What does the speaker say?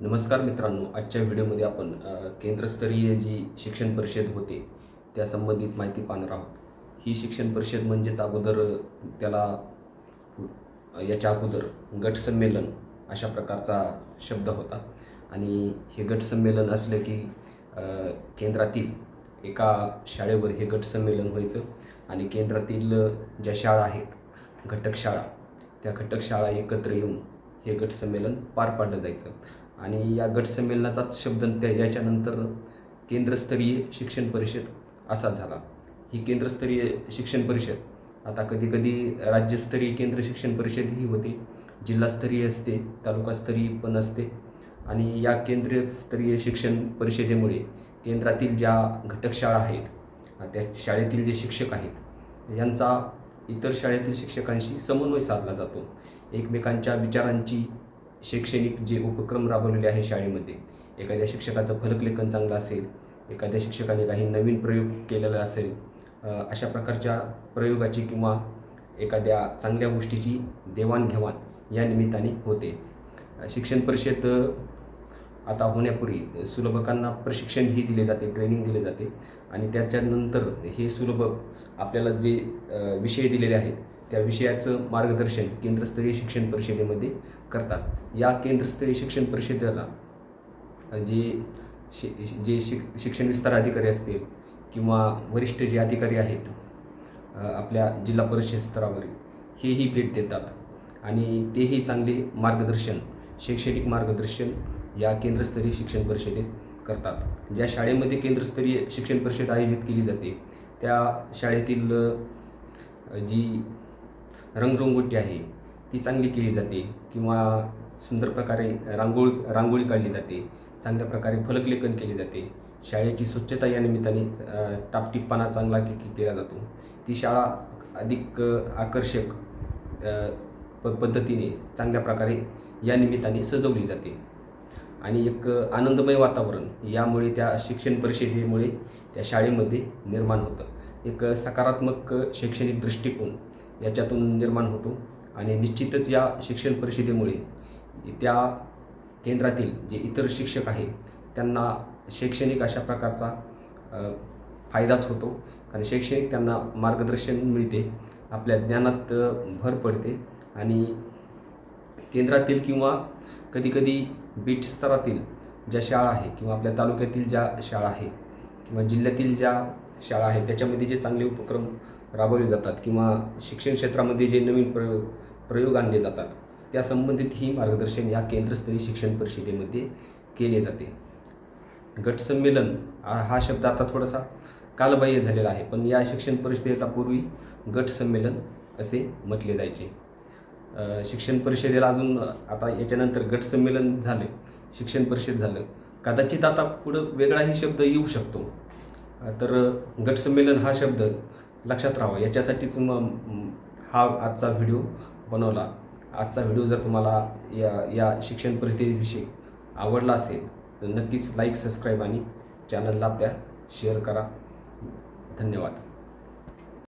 नमस्कार मित्रांनो आजच्या व्हिडिओमध्ये आपण केंद्रस्तरीय जी शिक्षण परिषद होते त्या संबंधित माहिती पाहणार आहोत. ही शिक्षण परिषद म्हणजेच अगोदर त्याला याच्या अगोदर गट संमेलन अशा प्रकारचा शब्द होता. आणि हे गट संमेलन असलं की केंद्रातील एका शाळेवर हे गट संमेलन व्हायचं आणि केंद्रातील ज्या शाळा आहेत घटक शाळा त्या घटक शाळा एकत्र येऊन हे गट संमेलन पार पाडलं जायचं. आणि या गटसंमेलनाचाच शब्द त्या याच्यानंतर केंद्रस्तरीय शिक्षण परिषद असा झाला. ही केंद्रस्तरीय शिक्षण परिषद आता कधीकधी राज्यस्तरीय केंद्र शिक्षण परिषद ही होते जिल्हास्तरीय असते तालुकास्तरीय पण असते. आणि या केंद्रस्तरीय शिक्षण परिषदेमुळे केंद्रातील ज्या घटक शाळा आहेत त्या शाळेतील जे शिक्षक आहेत यांचा इतर शाळेतील शिक्षकांशी समन्वय साधला जातो. एकमेकांच्या विचारांची शैक्षणिक जे उपक्रम राबवलेले आहे शाळेमध्ये एखाद्या शिक्षकाचं फलकलेखन चांगलं असेल एखाद्या शिक्षकाने काही नवीन प्रयोग केलेला असेल अशा प्रकारच्या प्रयोगाची किंवा एखाद्या चांगल्या गोष्टीची देवाणघेवाण या निमित्ताने होते. शिक्षण परिषद आता होण्यापूर्वी सुलभकांना प्रशिक्षणही दिले जाते ट्रेनिंग दिले जाते आणि त्याच्यानंतर हे सुलभ आपल्याला जे विषय दिलेले आहेत त्या विषयाचं मार्गदर्शन केंद्रस्तरीय शिक्षण परिषदेमध्ये करतात. या केंद्रस्तरीय शिक्षण परिषदेला जे शि जे शिक शिक्षण विस्तार अधिकारी असतील किंवा वरिष्ठ जे अधिकारी आहेत आपल्या जिल्हा परिषद स्तरावरील हेही भेट देतात. आणि तेही चांगले मार्गदर्शन शैक्षणिक मार्गदर्शन या केंद्रस्तरीय शिक्षण परिषदेत करतात. ज्या शाळेमध्ये केंद्रस्तरीय शिक्षण परिषद आयोजित केली जाते त्या शाळेतील जी रंगरंगोटी आहे. ती चांगली केली जाते किंवा सुंदर प्रकारे रांगोळी रांगोळी काढली जाते. चांगल्या प्रकारे फलकलेखन केले जाते. शाळेची स्वच्छता या निमित्ताने अ, चांगला के केला जातो. ती शाळा अधिक आकर्षक प पद्धतीने चांगल्या प्रकारे या निमित्ताने सजवली जाते. आणि एक आनंदमय वातावरण यामुळे त्या शिक्षण परिषदेमुळे त्या शाळेमध्ये निर्माण होतं. एक सकारात्मक शैक्षणिक दृष्टिकोन याच्यातून निर्माण होतो. आणि निश्चितच या शिक्षण परिषदेमुळे त्या केंद्रातील जे इतर शिक्षक आहेत त्यांना शैक्षणिक अशा प्रकारचा फायदाच होतो. कारण शैक्षणिक त्यांना मार्गदर्शन मिळते. आपल्या ज्ञानात भर पडते. आणि केंद्रातील किंवा कधीकधी बीट स्तरातील ज्या शाळा आहे किंवा आपल्या तालुक्यातील ज्या शाळा आहे किंवा जिल्ह्यातील ज्या शाळा आहेत त्याच्यामध्ये जे चांगले उपक्रम राबवले जातात किंवा शिक्षण क्षेत्रामध्ये जे नवीन प्रयोग प्रयोग आणले जातात त्या संबंधित ही मार्गदर्शन या केंद्रस्तरीय शिक्षण परिषदेमध्ये केले जाते. गट संमेलन हा हा शब्द आता थोडासा कालबाह्य झालेला आहे पण या शिक्षण परिषदेला पूर्वी गट संमेलन असे म्हटले जायचे. शिक्षण परिषदेला अजून आता याच्यानंतर गट संमेलन झालं शिक्षण परिषद झालं. कदाचित आता पुढं वेगळाही शब्द येऊ शकतो. तर गट संमेलन हा शब्द लक्षात राहावं. याच्यासाठीच मग हा आजचा व्हिडिओ बनवला. आजचा व्हिडिओ जर तुम्हाला या या शिक्षण परिस्थितीविषयी आवडला असेल तर नक्कीच लाईक सबस्क्राईब आणि चॅनलला आपल्या शेअर करा. धन्यवाद.